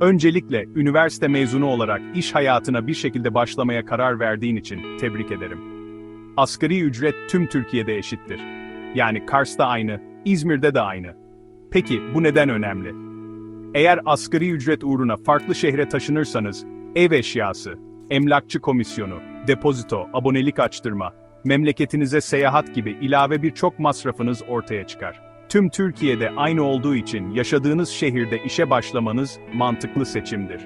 Öncelikle üniversite mezunu olarak iş hayatına bir şekilde başlamaya karar verdiğin için tebrik ederim. Asgari ücret tüm Türkiye'de eşittir. Yani Kars'ta aynı, İzmir'de de aynı. Peki bu neden önemli? Eğer asgari ücret uğruna farklı şehre taşınırsanız, ev eşyası, emlakçı komisyonu, depozito, abonelik açtırma, memleketinize seyahat gibi ilave birçok masrafınız ortaya çıkar. Tüm Türkiye'de aynı olduğu için yaşadığınız şehirde işe başlamanız mantıklı seçimdir.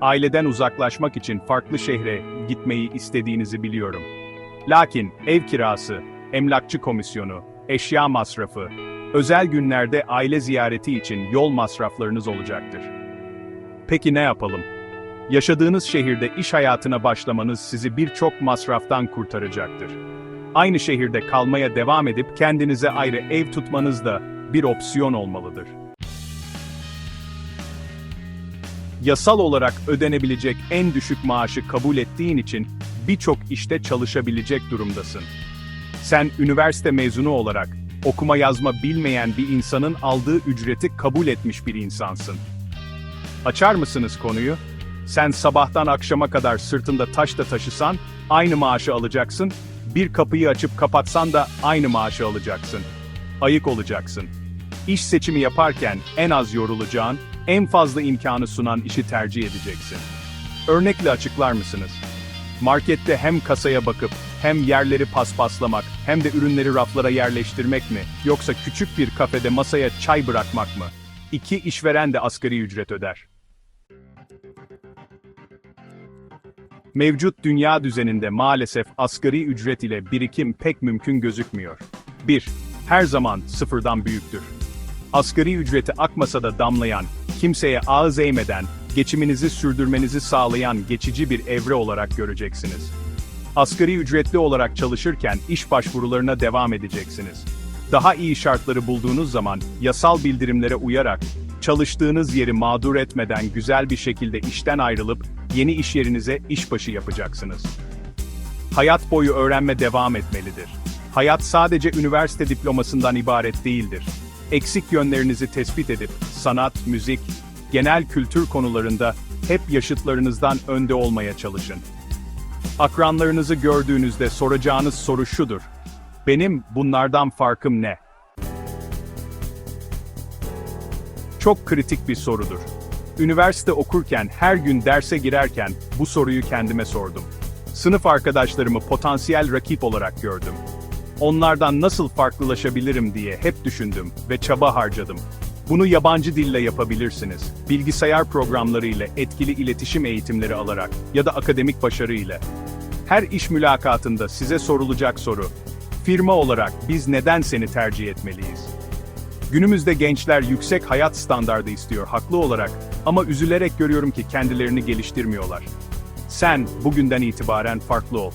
Aileden uzaklaşmak için farklı şehre gitmeyi istediğinizi biliyorum. Lakin ev kirası, emlakçı komisyonu, eşya masrafı, özel günlerde aile ziyareti için yol masraflarınız olacaktır. Peki ne yapalım? Yaşadığınız şehirde iş hayatına başlamanız sizi birçok masraftan kurtaracaktır. Aynı şehirde kalmaya devam edip kendinize ayrı ev tutmanız da bir opsiyon olmalıdır. Yasal olarak ödenebilecek en düşük maaşı kabul ettiğin için birçok işte çalışabilecek durumdasın. Sen üniversite mezunu olarak okuma yazma bilmeyen bir insanın aldığı ücreti kabul etmiş bir insansın. Açar mısınız konuyu? Sen sabahtan akşama kadar sırtında taş da taşısan aynı maaşı alacaksın, bir kapıyı açıp kapatsan da aynı maaşı alacaksın. Ayık olacaksın. İş seçimi yaparken en az yorulacağın, en fazla imkanı sunan işi tercih edeceksin. Örnekle açıklar mısınız? Markette hem kasaya bakıp hem yerleri paspaslamak hem de ürünleri raflara yerleştirmek mi yoksa küçük bir kafede masaya çay bırakmak mı? İki işveren de asgari ücret öder. Mevcut dünya düzeninde maalesef asgari ücret ile birikim pek mümkün gözükmüyor. 1. Her zaman sıfırdan büyüktür. Asgari ücreti akmasa da damlayan, kimseye ağız eğmeden, geçiminizi sürdürmenizi sağlayan geçici bir evre olarak göreceksiniz. Asgari ücretli olarak çalışırken iş başvurularına devam edeceksiniz. Daha iyi şartları bulduğunuz zaman yasal bildirimlere uyarak çalıştığınız yeri mağdur etmeden güzel bir şekilde işten ayrılıp yeni iş yerinize işbaşı yapacaksınız. Hayat boyu öğrenme devam etmelidir. Hayat sadece üniversite diplomasından ibaret değildir. Eksik yönlerinizi tespit edip sanat, müzik, genel kültür konularında hep yaşıtlarınızdan önde olmaya çalışın. Akranlarınızı gördüğünüzde soracağınız soru şudur. Benim bunlardan farkım ne? Çok kritik bir sorudur. Üniversite okurken her gün derse girerken bu soruyu kendime sordum. Sınıf arkadaşlarımı potansiyel rakip olarak gördüm. Onlardan nasıl farklılaşabilirim diye hep düşündüm ve çaba harcadım. Bunu yabancı dille yapabilirsiniz. Bilgisayar programları ile etkili iletişim eğitimleri alarak ya da akademik başarı ile. Her iş mülakatında size sorulacak soru, firma olarak biz neden seni tercih etmeliyiz? Günümüzde gençler yüksek hayat standardı istiyor haklı olarak ama üzülerek görüyorum ki kendilerini geliştirmiyorlar. Sen bugünden itibaren farklı ol.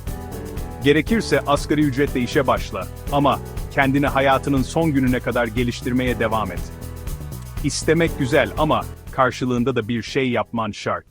Gerekirse asgari ücretle işe başla ama kendini hayatının son gününe kadar geliştirmeye devam et. İstemek güzel ama karşılığında da bir şey yapman şart.